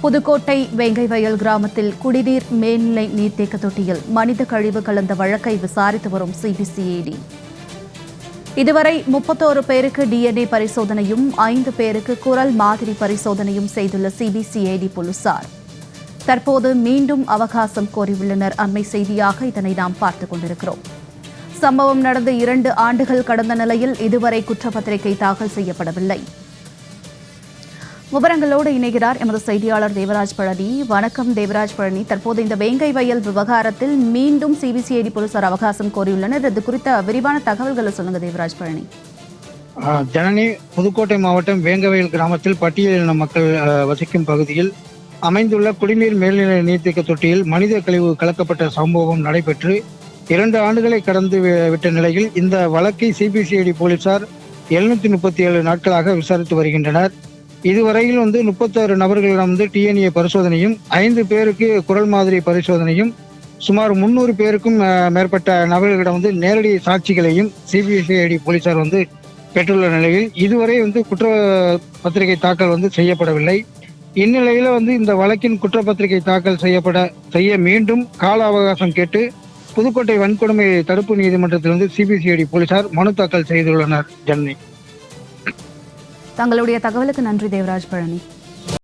புதுக்கோட்டை வெங்கை வயல் கிராமத்தில் குடிநீர் மேல்நிலை நீர்த்தேக்க தொட்டியில் மனித கழிவு கலந்த வழக்கை விசாரித்து வரும் சிபிசிஐடி இதுவரை முப்பத்தோரு பேருக்கு டிஎன்ஏ பரிசோதனையும் ஐந்து பேருக்கு குரல் மாதிரி பரிசோதனையும் செய்துள்ள சிபிசிஐடி போலீசார். தற்போது மீண்டும் அவகாசம் கோரியுள்ளனர். அண்மை செய்தியாக இதனை நாம் பார்த்துக் கொண்டிருக்கிறோம். சம்பவம் நடந்து இரண்டு ஆண்டுகள் கடந்த நிலையில் இதுவரை குற்றப்பத்திரிகை தாக்கல் செய்யப்படவில்லை. விவரங்களோடு இணைகிறார் எமது செய்தியாளர் தேவராஜ் பழனி. வணக்கம் தேவராஜ் பழனி. தற்போது இந்த வேங்கை வயல் விவகாரத்தில் மீண்டும் சிபிசிஐடி போலீசார் அவகாசம் கோரியுள்ளனர். இது குறித்த விரிவான தகவல்களை சொல்லுங்க தேவராஜ் பழனி. ஜனனி புதுக்கோட்டை மாவட்டம் வேங்கவயல் கிராமத்தில் பட்டியலின மக்கள் வசிக்கும் பகுதியில் அமைந்துள்ள குடிநீர் மேல்நிலை நீர்த்தேக்க தொட்டியில் மனித கழிவு கலக்கப்பட்ட சம்பவம் நடைபெற்று இரண்டு ஆண்டுகளை கடந்து வி- விட்ட நிலையில் இந்த வழக்கை சிபிசிஐடி போலீசார் எழுநூத்தி முப்பத்தி ஏழு நாட்களாக விசாரித்து வருகின்றனர். இதுவரையில் வந்து முப்பத்தாறு நபர்களிடம் வந்து டிஎன்ஏ பரிசோதனையும் ஐந்து பேருக்கு குரல் மாதிரி பரிசோதனையும் சுமார் முன்னூறு பேருக்கும் மேற்பட்ட நபர்களிடம் வந்து நேரடி சாட்சிகளையும் சிபிசிஐடி போலீசார் வந்து பெற்றுள்ள நிலையில் இதுவரை வந்து குற்ற பத்திரிகை தாக்கல் வந்து செய்யப்படவில்லை. இந்நிலையில வந்து இந்த வழக்கின் குற்றப்பத்திரிகை தாக்கல் செய்யப்பட செய்ய மீண்டும் கால அவகாசம் கேட்டு புதுக்கோட்டை வன்கொடுமை தடுப்பு நீதிமன்றத்தில் வந்து சிபிசிஐடி போலீசார் மனு தாக்கல் செய்துள்ளனர். ஜன்னி. தங்களுடைய தகவலுக்கு நன்றி தேவராஜ் பழனி.